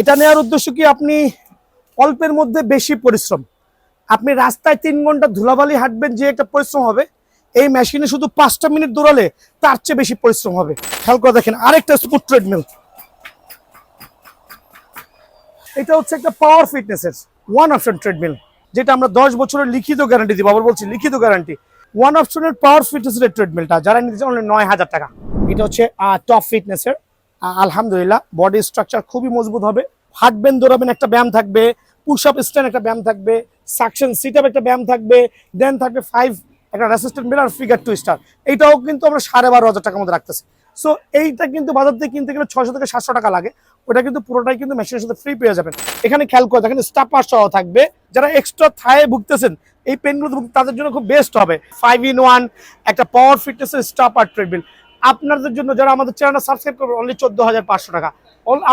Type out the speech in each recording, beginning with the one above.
এটা নেওয়ার উদ্দেশ্য কি? আপনি অল্পের মধ্যে বেশি পরিশ্রম। আপনি রাস্তায় তিন ঘণ্টা ধুলাবালি হাঁটবেন, যে একটা পরিশ্রম হবে, এই মেশিনে শুধু পাঁচটা মিনিট দৌড়ালে তার চেয়ে বেশি পরিশ্রম হবে। খেয়াল করে দেখেন, আরেকটা স্পুট ট্রেডমিল। এটা হচ্ছে একটা পাওয়ার ফিটনেসের ওয়ান অপশন ট্রেডমিল যেটা আমরা দশ বছরের লিখিত গ্যারান্টি দিব। আবার বলছি, লিখিত গ্যারান্টি ওয়ান অপশনের পাওয়ার ফিটনেসের ট্রেডমিলটা যারা নিতে চান নয় হাজার টাকা। এটা হচ্ছে টপ ফিটনেসের আলহামদুলিল্লাহ বডি স্ট্রাকচার খুবই মজবুত হবে। হাঁটবেন দৌড়াবেন, একটা ব্যায়াম থাকবে পুশ আপ স্ট্যান্ড একটা ব্যায়াম থাকবে সাকশন সিট আপ একটা ব্যায়াম থাকবে দেন থাকবে ফাইভ একটা রেসিস্ট্যান্ট মিলার ফিগার টু স্টার এইটাও কিন্তু আমরা সাড়ে বারো হাজার টাকার মধ্যে রাখতেছি। সো এইটা কিন্তু বাজার থেকে কিনতে গেলে ছয়শো থেকে সাতশো টাকা লাগে। ওটা কিন্তু পুরোটাই কিন্তু মেশিনের সাথে ফ্রি পেয়ে যাবেন। এখানে খেয়াল করে দেখেন স্টাপার সহ থাকবে। যারা এক্সট্রা থায়ে ভুগতেছেন, এই পেনগুলো তাদের জন্য খুব বেস্ট হবে। ফাইভ ইন ওয়ান একটা পাওয়ার ফিটনেসের স্টাপার ট্রেডমিল আপনাদের জন্য যারা আমাদের চ্যানেলটা সাবস্ক্রাইব করবেন অনলি চোদ্দ হাজার পাঁচশো টাকা।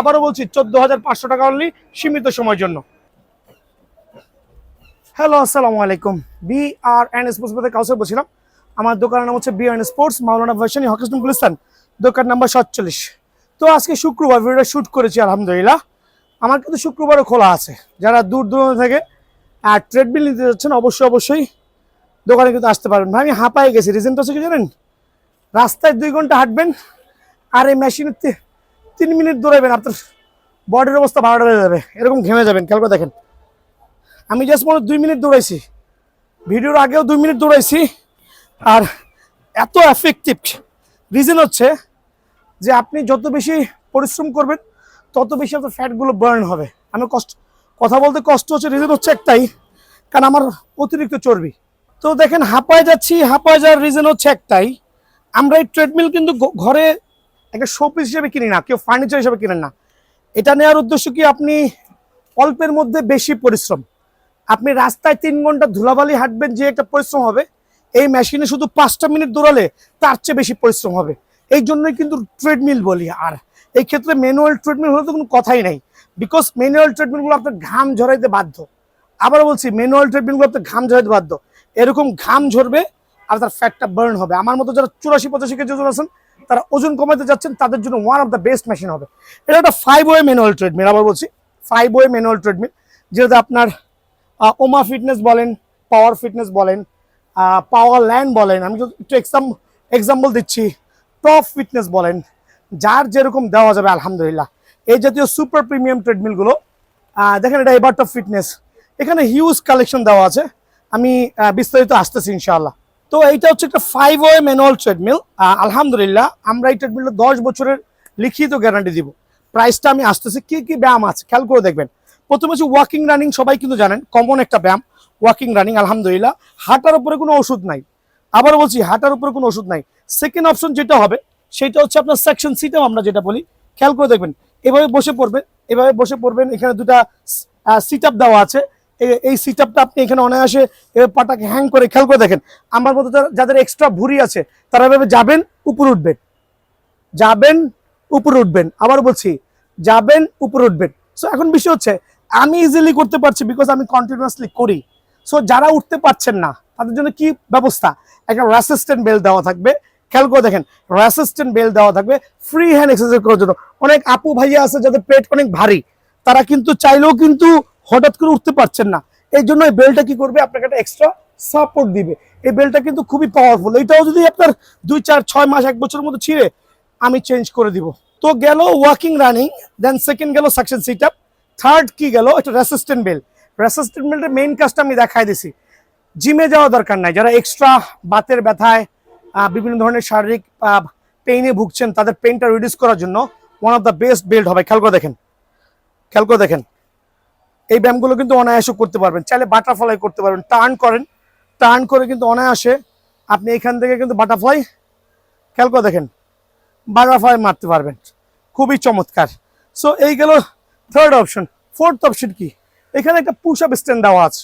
আবারও বলছি, চোদ্দ হাজার পাঁচশো টাকা অনলি সীমিত সময়ের জন্য। হ্যালো আসসালামু আলাইকুম। বি আর এন স্পোর্টস বলতে কাউসার বলছিলাম। আমার দোকানের নাম হচ্ছে B N sports Maulana Bhashani hockey stadium Gulistan. দোকান নাম্বার সাতচল্লিশ। তো আজকে শুক্রবার, ভিডিওটা শ্যুট করেছি, আলহামদুলিল্লাহ। আমার কিন্তু শুক্রবারও খোলা আছে। যারা দূর দূরান্ত থেকে আর ট্রেডমিল নিতে যাচ্ছেন, অবশ্যই অবশ্যই দোকানে কিন্তু আসতে পারবেন। ভাই, আমি হাঁপাই গেছি। রিজেন্ট হচ্ছে কি জানেন? রাস্তায় দুই ঘণ্টা হাঁটবেন আর এই মেশিনে তিন মিনিট দৌড়াবেন, আপনার বডির অবস্থা ভালো হয়ে যাবে, এরকম ঘেমে যাবেন, খেয়াল করে দেখেন। আমি জাস্ট মনে দুই মিনিট দৌড়াইছি। ভিডিওর আগেও দুই মিনিট দৌড়াইছি। আর এত এফেক্টিভ রিজন হচ্ছে যে আপনি যত বেশি পরিশ্রম করবেন, তত বেশি আপনার ফ্যাটগুলো বার্ন হবে। আমি কষ্ট কথা বলতে কষ্ট হচ্ছে রিজন হচ্ছে একটাই, কারণ আমার অতিরিক্ত চর্বি। তো দেখেন, হাঁপায় যাচ্ছি, হাঁপায় যাওয়ার রিজন হচ্ছে একটাই আমরা এই ট্রেডমিল কিন্তু ঘরে একটা শোপিস হিসেবে কিনি না, কেউ ফার্নিচার হিসেবে কিনেন না। এটা নেওয়ার উদ্দেশ্য কি? আপনি অল্পের মধ্যে বেশি পরিশ্রম। আপনি রাস্তায় তিন ঘণ্টা ধুলাবালি হাঁটবেন যে একটা পরিশ্রম হবে, এই মেশিনে শুধু পাঁচটা মিনিট দৌড়ালে তার চেয়ে বেশি পরিশ্রম হবে। এই জন্যই কিন্তু ট্রেডমিল বলি। আর এই ক্ষেত্রে ম্যানুয়াল ট্রেডমিল হলে তো কোনো কথাই নাই। বিকজ ম্যানুয়াল ট্রেডমিলগুলো আপনার ঘাম ঝরাইতে বাধ্য। আবার বলছি ম্যানুয়াল ট্রেডমিলগুলো আপনার ঘাম ঝরাইতে বাধ্য। এরকম ঘাম ঝরবে আর তার ফ্যাটটা বার্ন হবে। আমার মতো যারা চুরাশি, পঁচাশি কেজি ওজন আছেন, তারা ওজন কমাতে যাচ্ছেন, তাদের জন্য one of the best machine হবে। এটা একটা ফাইভ ওয়ে ম্যানুয়াল ট্রেডমিল আবার বলছি ফাইভ ওয়ে ম্যানুয়াল ট্রেডমিল যেটা আপনার ওমা ফিটনেস বলেন পাওয়ার ফিটনেস বলেন পাওয়ার ল্যান্ড বলেন, আমি একটু এক্সাম এক্সাম্পল দিচ্ছি টপ ফিটনেস বলেন, যার যেরকম দেওয়া যাবে, আলহামদুলিল্লাহ। এই জাতীয় সুপার প্রিমিয়াম ট্রেডমিলগুলো দেখেন এটা এবার টপ ফিটনেস এখানে হিউজ কালেকশন দেওয়া আছে। আমি বিস্তারিত আসতেছি, ইনশাআল্লাহ। তো এইটা হচ্ছে একটা ফাইভ ওয়ে ম্যানুয়াল ট্রেডমিল আলহামদুলিল্লাহ, আমরা এই ট্রেডমিলটা দশ বছরের লিখিত গ্যারান্টি দিব। প্রাইসটা আমি আসতেছি, কি কি ব্যায়াম আছে, খেয়াল করে দেখবেন। প্রথমে হচ্ছে ওয়াকিং রানিং সবাই কিন্তু জানেন কমন একটা ব্যায়াম ওয়াকিং রানিং আলহামদুলিল্লাহ। হাঁটার উপরে কোনো ওষুধ নাই। আবার বলছি, হাঁটার উপরে কোনো ওষুধ নাই। সেকেন্ড অপশন যেটা হবে, সেটা হচ্ছে আপনার সেকশন সিটেও আমরা যেটা বলি, খেয়াল করে দেখবেন। এভাবে বসে পড়বেন এভাবে বসে পড়বেন, এখানে দুটা সিট আপ দেওয়া আছে। এই সিট আপটা আপনি এখানে অনায়াসে পাটাকে হ্যাং করে খেয়াল করে দেখেন। আমার মতো যাদের এক্সট্রা ভুঁড়ি আছে, তারা এভাবে যাবেন, উপরে উঠবেন। যাবেন, উপরে উঠবেন। আবার বলছি, যাবেন, উপরে উঠবেন। সো এখন বিষয় হচ্ছে, আমি ইজিলি করতে পারছি বিকজ আমি কন্টিনিউয়াসলি করি। সো যারা উঠতে পারছেন না, তাদের জন্য কি ব্যবস্থা? একটা রেসিস্ট্যান্ট বেল দেওয়া থাকবে। খেয়াল করে দেখেন রেসিস্ট্যান্ট বেল দেওয়া থাকবে ফ্রি হ্যান্ড এক্সারসাইজ করার জন্য। অনেক আপু ভাইয়া আছে যাদের পেট অনেক ভারী। তারা কিন্তু চাইলেও কিন্তু হঠাৎ করে উঠতে পারছেন না। এই জন্য এই বেলটা কি করবে? আপনাকে একটা এক্সট্রা সাপোর্ট দিবে। এই বেলটা কিন্তু খুবই পাওয়ারফুল এটাও যদি আপনার দুই, চার, ছয় মাস, এক বছরের মতো ছিঁড়ে, আমি চেঞ্জ করে দিব। তো গেল ওয়াকিং রানিং দেন সেকেন্ড গেল সাকশন সিট আপ থার্ড কি গেল? একটা রেসিস্ট্যান্ট বেল রেসিস্ট্যান্ট বেল্টের মেইন কাজটা আমি দেখাই দিছি। জিমে যাওয়া দরকার নাই। যারা এক্সট্রা বাতের ব্যথায় বিভিন্ন ধরনের শারীরিক পেইনে ভুগছেন, তাদের পেইনটা রিডিউস করার জন্য one of the best belt হবে। খেয়াল করে দেখেন। খেয়াল করে দেখেন। এই ব্যায়ামগুলো কিন্তু অনায়াসে করতে পারবেন। চাইলে বাটারফ্লাই করতে পারবেন। টার্ন করেন। টার্ন করে কিন্তু অনায়াসে আপনি এখান থেকে কিন্তু বাটারফ্লাই খেয়াল করে দেখেন বাটারফ্লাই মারতে পারবেন। খুবই চমৎকার। সো এই গেল থার্ড অপশন ফোর্থ অপশন কি? এখানে একটা পুশ আপ স্ট্যান্ড দেওয়া আছে।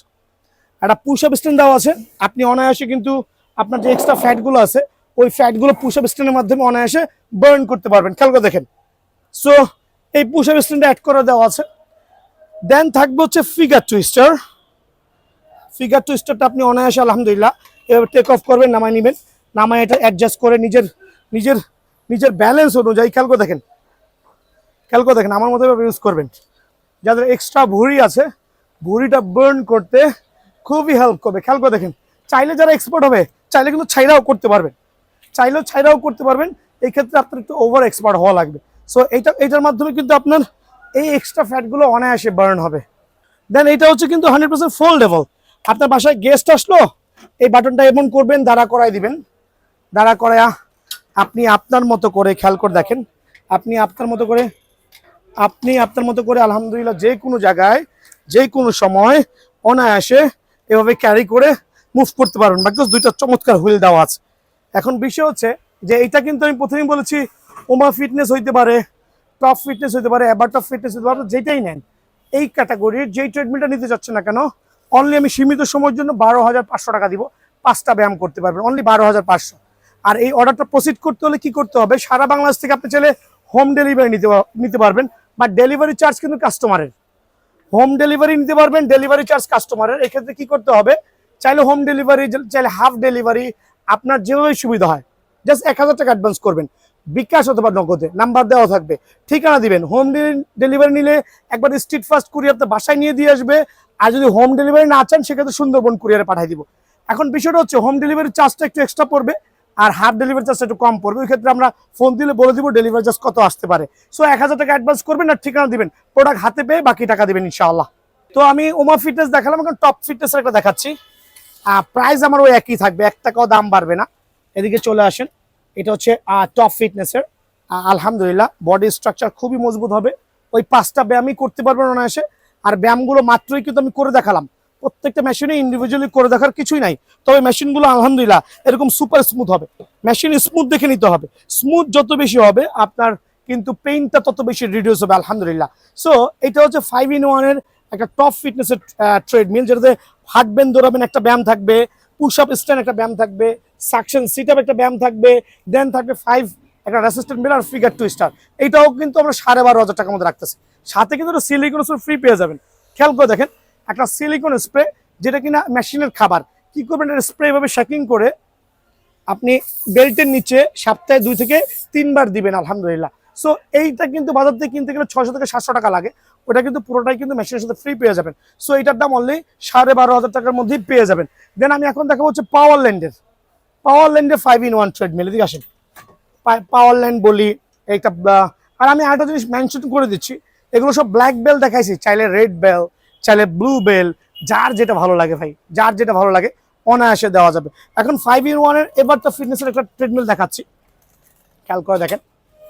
একটা পুশ আপ স্ট্যান্ড দেওয়া আছে। আপনি অনায়াসে কিন্তু আপনার যে এক্সট্রা ফ্যাটগুলো আছে, ওই ফ্যাটগুলো পুশ আপ স্ট্যান্ডের মাধ্যমে অনায়াসে বার্ন করতে পারবেন। খেয়াল করে দেখেন। সো এই পুশ আপ স্ট্যান্ডে অ্যাড করে দেওয়া আছে। দেন থাকবে হচ্ছে ফিগার টুইস্টার ফিগার টুইস্টারটা আপনি অনায়াসে, আলহামদুলিল্লাহ এবার টেক অফ করবেন, নামায় নেবেন। নামায় এটা অ্যাডজাস্ট করে নিজের নিজের নিজের ব্যালেন্স অনুযায়ী, খেয়াল করে দেখেন। খেয়াল করে দেখেন, আমার মতো ইউজ করবেন। যাদের এক্সট্রা ভুঁড়ি আছে, ভুঁড়িটা বার্ন করতে খুবই হেল্প করবে। খেয়াল করে দেখেন, চাইলে যারা এক্সপার্ট হবে, চাইলে কিন্তু ছাইরাও করতে পারবেন। চাইলেও ছাইরাও করতে পারবেন এই ক্ষেত্রে আপনার একটু ওভার এক্সপার্ট হওয়া লাগবে। সো এইটা, এইটার মাধ্যমে কিন্তু আপনার এই এক্সট্রা ফ্যাটগুলো অনায়াসে বার্ন হবে। দেন এটা হচ্ছে কিন্তু হান্ড্রেড পার্সেন্ট ফোল্ডেবল আপনার বাসায় গেস্ট আসলো, এই বাটনটা এমন করবেন, দাঁড়া করাই দিবেন। দাঁড়া করায়া আপনি আপনার মতো করে, খেয়াল করে দেখেন, আপনি আপনার মতো করে, আপনি আপনার মতো করে আলহামদুলিল্লাহ যে কোনো জায়গায়, যে কোনো সময় অনায়াসে এভাবে ক্যারি করে মুভ করতে পারবেন। বিকজ দুইটা চমৎকার হুইল দেওয়া আছে। এখন বিষয় হচ্ছে যে, এটা কিন্তু আমি প্রথমেই বলেছি, ওমা ফিটনেস হইতে পারে। টপ ফিটনেস হতে পারে এবার টপ ফিটনেস হতে পারে যেটাই নেন, এই ক্যাটাগরির যেই ট্রিটমেন্টটা নিতে যাচ্ছে না কেন অনলি আমি সীমিত সময়ের জন্য বারো হাজার পাঁচশো টাকা দিব, পাঁচটা ব্যায়াম করতে পারবেন অনলি বারো হাজার পাঁচশো। আর এই অর্ডারটা প্রসিড করতে হলে কি করতে হবে, সারা বাংলাদেশ থেকে আপনি চাইলে হোম ডেলিভারি নিতে নিতে পারবেন বা ডেলিভারি চার্জ কিন্তু কাস্টমারের হোম ডেলিভারি নিতে পারবেন ডেলিভারি চার্জ কাস্টমারের এক্ষেত্রে কি করতে হবে, চাইলে হোম ডেলিভারি চাইলে হাফ ডেলিভারি আপনার যেভাবে সুবিধা হয় জাস্ট এক হাজার টাকা অ্যাডভান্স করবেন। বিকাশ অথবা নগদে, নাম্বার দেওয়া থাকবে। ঠিকানা দিবেন হোম ডেলিভারি নিলে একবার স্ট্রিট ফাস্ট কুরিয়ার তো বাসায় নিয়ে দিয়ে আসবে, আর যদি হোম ডেলিভারি না চান, সেক্ষেত্রে সুন্দরবন কুরিয়ারে পাঠিয়ে দিব। এখন বিষয়টা হচ্ছে হোম ডেলিভারি চার্জটা একটু এক্সট্রা পড়বে, আর হাফ ডেলিভারি চার্জটা একটু কম পড়বে। ওই ক্ষেত্রে আমরা ফোন দিলে বলে দিব ডেলিভারি চার্জ কত আসতে পারে। সো এক হাজার টাকা অ্যাডভান্স করবেন আর ঠিকানা দিবেন প্রোডাক্ট হাতে পেয়ে বাকি টাকা দিবেন ইনশাআল্লাহ। তো আমি ওমা ফিটনেস দেখালাম, এখন টপ ফিটনেসের একটা দেখাচ্ছি। প্রাইস আমার ওই একই থাকবে, এক টাকাও দাম বাড়বে না। এদিকে চলে আসেন। এটা হচ্ছে টপ ফিটনেসের আলহামদুলিল্লাহ বডি স্ট্রাকচার খুবই মজবুত হবে। ওই পাঁচটা ব্যায়ামই করতে পারবেন অনায়াসে। আর ব্যায়ামগুলো মাত্রই কিন্তু আমি করে দেখালাম। প্রত্যেকটা মেশিনে ইন্ডিভিজুয়ালি করে দেখার কিছুই নাই। তবে মেশিনগুলো আলহামদুলিল্লাহ এরকম সুপার স্মুথ হবে। মেশিন স্মুথ দেখে নিতে হবে। স্মুথ যত বেশি হবে, আপনার কিন্তু পেইনটা তত বেশি রিডিউস হবে, আলহামদুলিল্লাহ। সো এটা হচ্ছে ফাইভ ইন ওয়ানের একটা টপ ফিটনেসের ট্রেডমিল যেটাতে হার্ট বেন দৌড়াবেন, একটা ব্যায়াম থাকবে। পুশ আপ স্ট্যান্ড একটা ব্যায়াম থাকবে সাকশন সিট আপ একটা ব্যায়াম থাকবে দেন থাকবে ফাইভ একটা রেসিস্ট্যান্ট মিলার ফিগার টু স্টার এইটাও কিন্তু আমরা সাড়ে বারো হাজার টাকার মধ্যে রাখতেছি। সাথে কিন্তু সিলিকন স্প্রে ফ্রি পেয়ে যাবেন। খেয়াল করে দেখেন, একটা সিলিকন স্প্রে যেটা কিনা মেশিনের খাবার। কি করবেন, এটা স্প্রে এভাবে শ্যাকিং করে আপনি বেল্টের নিচে সপ্তাহে দুই থেকে তিনবার দিবেন, আলহামদুলিল্লাহ। সো এইটা কিন্তু বাজার থেকে কিনতে গেলে ছয়শো থেকে সাতশো টাকা লাগে। ওটা কিন্তু পুরোটাই কিন্তু মেশিনের সাথে ফ্রি পেয়ে যাবেন। সো এটার দাম অনলি সাড়ে বারো হাজার টাকার মধ্যেই পেয়ে যাবেন। দেন আমি এখন দেখাবো হচ্ছে পাওয়ার ল্যান্ডের পাওয়ার ল্যান্ডের ফাইভ ইন ওয়ান ট্রেডমিল এদিকে আসেন। পাওয়ার ল্যান্ড বলি, এইটা আর আমি আরেকটা জিনিস মেনশন করে দিচ্ছি। এগুলো সব ব্ল্যাক বেল দেখাইছি, চাইলে রেড বেল চাইলে ব্লু বেল যার যেটা ভালো লাগে ভাই, যার যেটা ভালো লাগে, অনায়াসে দেওয়া যাবে। এখন ফাইভ ইন ওয়ানের এবার তো ফিটনেসের একটা ট্রেডমিল দেখাচ্ছি। খেয়াল করে দেখেন।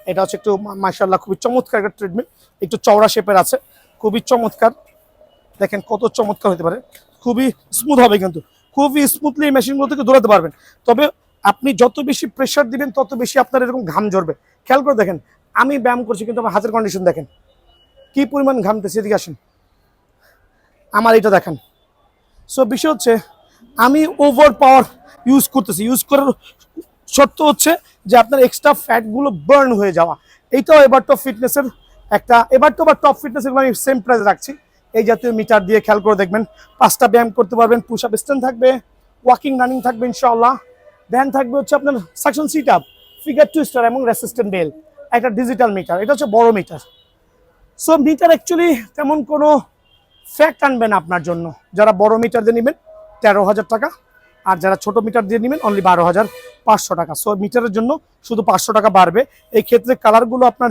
এটা হচ্ছে একটু মার্শাল্লাহ খুবই চমৎকার একটা ট্রিটমেন্ট একটু চওড়া শেপের আছে, খুবই চমৎকার। দেখেন কত চমৎকার হতে পারে। খুবই স্মুথ হবে কিন্তু। খুবই স্মুথলি এই মেশিনগুলো থেকে দৌড়াতে পারবেন। তবে আপনি যত বেশি প্রেশার দিবেন, তত বেশি আপনার এরকম ঘাম ঝরবে। খেয়াল করে দেখেন, আমি ব্যায়াম করছি কিন্তু আমার হাতের কন্ডিশন দেখেন। কি পরিমাণ ঘামতেছে এদিকে আসেন। আমার এটা দেখেন। সো বিষয় হচ্ছে, আমি ওভার পাওয়ার ইউজ করতেছি। ইউজ করার শর্ত হচ্ছে যে আপনার এক্সট্রা ফ্যাটগুলো বার্ন হয়ে যাওয়া। এইটাও এবার টপ ফিটনেসের একটা এবার তো আবার টপ ফিটনেস এগুলো আমি সেম প্রাইস রাখছি। এই জাতীয় মিটার দিয়ে খেয়াল করে দেখবেন। পাঁচটা ব্যায়াম করতে পারবেন পুশ আপ স্ট্যান্ড থাকবে ওয়াকিং রানিং থাকবে ইনশাআল্লাহ। দেন থাকবে হচ্ছে আপনার suction sit up figure twister এবং রেসিস্ট্যান্ট বেল একটা ডিজিটাল মিটার এটা হচ্ছে বড় মিটার সো মিটার অ্যাকচুয়ালি তেমন কোনো ফ্যাক্ট আনবে না আপনার জন্য। যারা বড় মিটার দিয়ে নেবেন, তেরো হাজার টাকা। আর যারা ছোট মিটার দিয়ে নেবেন অনলি বারো হাজার পাঁচশো টাকা। সো মিটারের জন্য শুধু পাঁচশো টাকা বাড়বে। এই ক্ষেত্রে কালারগুলো আপনার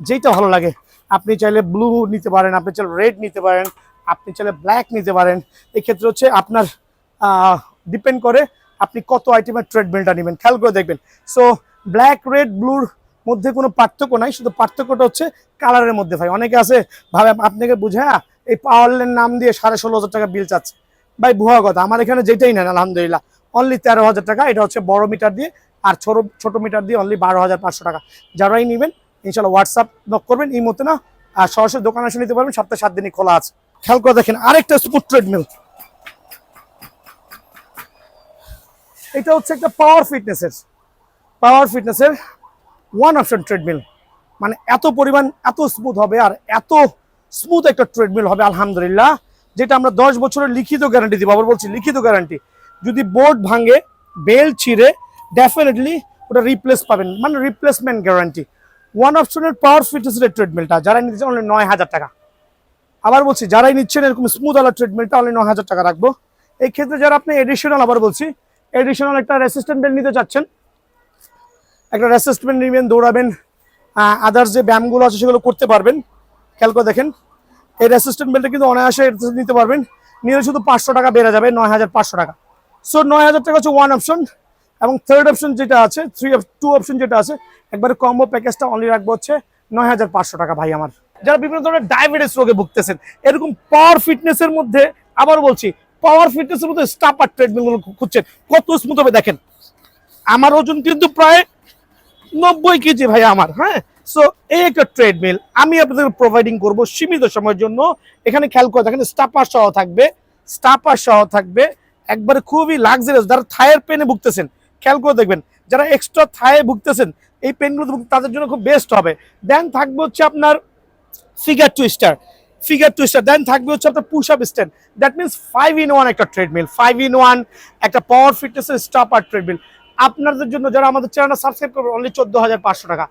যেইটা ভালো লাগে, আপনি চাইলে ব্লু নিতে পারেন, আপনি চাইলে রেড নিতে পারেন, আপনি চাইলে ব্ল্যাক নিতে পারেন। এই ক্ষেত্রে হচ্ছে আপনার ডিপেন্ড করে আপনি কত আইটেমের ট্রেডমিলটা নেবেন। খেয়াল করে দেখবেন। সো ব্ল্যাক রেড ব্লুর মধ্যে কোনো পার্থক্য নাই। শুধু পার্থক্যটা হচ্ছে কালারের মধ্যে ভাই। অনেকে আছে, ভাবে আপনাকে বুঝে হ্যাঁ এই পাওয়ারলের নাম দিয়ে সাড়ে ষোলো হাজার টাকা বিল চাচ্ছে। ভাই, ভুয়া কথা। আমার এখানে যেটাই নেন, আলহামদুলিল্লাহ। অনলি তেরো হাজার টাকা, এটা হচ্ছে বড় মিটার দিয়ে, আর ছোট ছোট মিটার দিয়ে অনলি বারো হাজার পাঁচশো টাকা। যারাই নেবেন, ইনশাল্লাহ হোয়াটসঅ্যাপ নক করবেন, এই মতো না, আর সরাসরি দোকানে এসে নিতে পারবেন, সপ্তাহে সাত দিনই খোলা আছে। খেয়াল করে দেখেন, আরেকটা স্পুট ট্রেডমিল এটা হচ্ছে একটা পাওয়ার ফিটনেসের পাওয়ার ফিটনেসের ওয়ান অপশন ট্রেডমিল মানে এত পরিমাণ, এত স্মুথ হবে, আর এত স্মুথ একটা ট্রেডমিল হবে, আলহামদুলিল্লাহ। যেটা আমরা দশ বছরের লিখিত গ্যারান্টি দিব, আবার বলছি লিখিত গ্যারান্টি যদি বোর্ড ভাঙে, বেল ছিঁড়ে ডেফিনেটলি ওটা রিপ্লেস পাবেন। মানে রিপ্লেসমেন্ট গ্যারান্টি ওয়ান অপশনের পাওয়ার ফিটনেসের ট্রেডমিলটা যারা নিতে চান only নয় হাজার টাকা। আবার বলছি, যারাই নিচ্ছেন এরকম স্মুথ আলার ট্রিটমেন্টটা অনলি নয় হাজার টাকা রাখব। এই ক্ষেত্রে যারা আপনি এডিশনাল আবার বলছি এডিশনাল একটা রেসিস্ট্যান্ট বেল্ট নিতে চাচ্ছেন, একটা রেসিস্টমেন্ট নেবেন, দৌড়াবেন আদার্স যে ব্যায়ামগুলো আছে সেগুলো করতে পারবেন। খেয়াল করে দেখেন। এই রেসিস্ট্যান্ট বেল্টটা কিন্তু অনায়াসে নিতে পারবেন। নিলে শুধু পাঁচশো টাকা বেড়ে যাবে, নয় হাজার পাঁচশো টাকা। সো নয় হাজার টাকা হচ্ছে ওয়ান অপশন এবং থার্ড অপশন যেটা আছে থ্রি টু অপশন যেটা আছে, একবারে কম্বো প্যাকেজটা অনলি রাখব হচ্ছে নয় হাজার পাঁচশো টাকা ভাই আমার। যারা বিভিন্ন ধরনের ডায়াবেটিস রোগে ভুগতেছেন, এরকম পাওয়ার ফিটনেসের মধ্যে আবার বলছি পাওয়ার ফিটনেসের মধ্যে স্টাপার ট্রেডমিলগুলো খুঁজছেন, কত স্মুথ হবে দেখেন। আমার ওজন কিন্তু প্রায় নব্বই কেজি ভাই আমার হ্যাঁ? সো এই একটা ট্রেডমিল আমি আপনাদের প্রোভাইডিং করব সীমিত সময়ের জন্য। এখানে খেয়াল করে দেখেন স্টাপার সহ থাকবে স্টাপার সহ থাকবে। একবারে খুবই লাক্সারিয়াস যারা থায়ের পেনে ভুগতেছেন, খেয়াল করে দেখবেন, যারা এক্সট্রা থায়ে ভুগতেছেন, এই পেনগুলো তাদের জন্য খুব বেস্ট হবে। দেন থাকবে হচ্ছে আপনার figure twister figure twister then থাকবে হচ্ছে আপনার push up stand that means five in one একটা ট্রেডমিল ফাইভ ইন ওয়ান একটা পাওয়ার ফিটনেসের স্টপার ট্রেডমিল আপনাদের জন্য যারা আমাদের চ্যানেলটা সাবস্ক্রাইব করবে অনলি চোদ্দ হাজার পাঁচশো টাকা।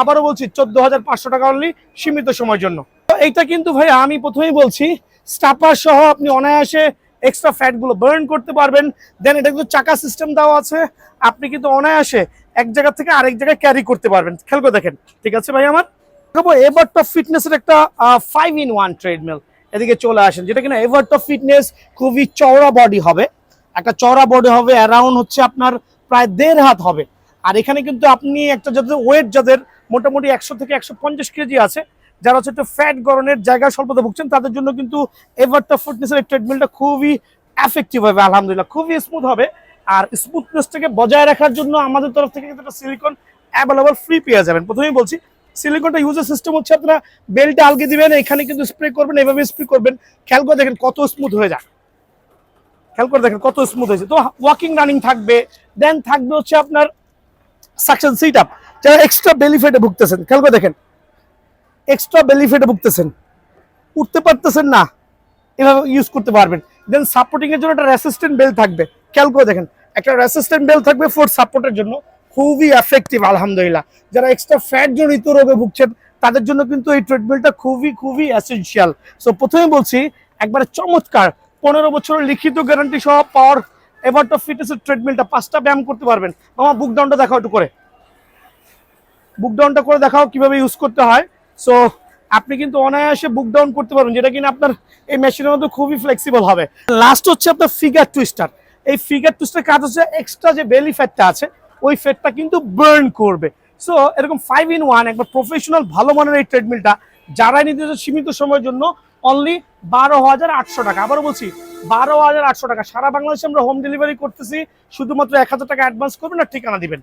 আবারও বলছি, চোদ্দ হাজার পাঁচশো টাকা অনলি সীমিত সময়ের জন্য। এইটা কিন্তু ভাই আমি প্রথমেই বলছি স্টাপার সহ আপনি অনায়াসে এক্সট্রা ফ্যাটগুলো বার্ন করতে পারবেন। দেন এটা কিন্তু চাকা সিস্টেম দেওয়া আছে, আপনি কিন্তু অনায়াসে এক জায়গা থেকে আরেক জায়গায় ক্যারি করতে পারবেন। করে দেখেন, ঠিক আছে ভাই আমার? দেখাবো টপ ফিটনেসের একটা ফাইভ ইন ওয়ান ট্রেডমিল এদিকে চলে আসেন, যেটা কিনা এভার টপ ফিটনেস খুবই চওড়া বডি হবে। একটা চওড়া বডি হবে অ্যারাউন্ড হচ্ছে আপনার প্রায় দেড় হাত হবে। আর এখানে কিন্তু আপনি একটা যাদের ওয়েট যাদের মোটামুটি একশো থেকে একশো পঞ্চাশ কেজি আছে, যারা হচ্ছে একটু ফ্যাট গরনের জায়গায় স্বল্পতা ভুগছেন, তাদের জন্য কিন্তু এভারটা ফিটনেসের এই ট্রেডমিলটা খুবই এফেক্টিভ হবে, আলহামদুলিল্লাহ। খুবই স্মুথ হবে। আর স্মুথনেসটাকে বজায় রাখার জন্য আমাদের তরফ থেকে কিন্তু একটা সিলিকন অ্যাভেলেবল ফ্রি পেয়ে যাবেন। প্রথমেই বলছি সিলিকনটা ইউজের সিস্টেম হচ্ছে আপনারা বেল্টে আলগে দিবেন, এখানে কিন্তু স্প্রে করবেন, এভাবে স্প্রে করবেন। খেয়াল করে দেখেন কত স্মুথ হয়ে যায়। খেয়াল করে দেখেন কত স্মুথ হয়েছে। তো ওয়াকিং রানিং থাকবে দেন থাকবে হচ্ছে আপনার সাকশন সিট আপ যারা এক্সট্রা বেলিফেটে ভুগতেছেন, খেয়াল করে দেখেন এক্সট্রা বেলিফেটে ভুগতেছেন, উঠতে পারতেছেন না, এভাবে ইউজ করতে পারবেন দেন সাপোর্টিং এর জন্য একটা রেসিস্ট্যান্ট বেল থাকবে, খেয়াল করে দেখেন, একটা রেসিস্ট্যান্ট বেল থাকবে ফর সাপোর্টের জন্য, খুবই এফেক্টিভ আলহামদুলিল্লাহ, যারা এক্সট্রা ফ্যাট জনিত রোগে ভুগছেন, তাদের জন্য কিন্তু এই ট্রিটমেন্টটা খুবই খুবই এসেনশিয়াল সো প্রথমে বলছি, একবারে চমৎকার, পনেরো বছরের লিখিত গ্যারান্টি সহ পাওয়ার এভার টপ ফিটনেসের ট্রেডমিলটা পাঁচটা ব্যায়াম করতে পারবেন। আমার বুক ডাউনটা দেখাও একটু করে। বুক ডাউনটা করে দেখাও কীভাবে ইউজ করতে হয়। সো আপনি কিন্তু অনায়াসে বুক ডাউন করতে পারবেন, যেটা কিনা আপনার এই মেশিনের মধ্যে খুবই ফ্লেক্সিবল হবে। লাস্ট হচ্ছে আপনার ফিগার টুইস্টার এই ফিগার টুইস্টার কাজ হচ্ছে এক্সট্রা যে বেলি ফ্যাটটা আছে, ওই ফ্যাটটা কিন্তু বার্ন করবে। সো এরকম ফাইভ ইন ওয়ান একবার প্রফেশনাল ভালো মানের এই ট্রেডমিলটা যারাই নিতে সীমিত সময়ের জন্য অনলি বারো হাজার আটশো টাকা। আবারও বলছি, বারো হাজার আটশো টাকা। সারা বাংলাদেশে আমরা হোম ডেলিভারি করতেছি, শুধুমাত্র এক হাজার টাকা অ্যাডভান্স করবেন আর ঠিকানা দিবেন।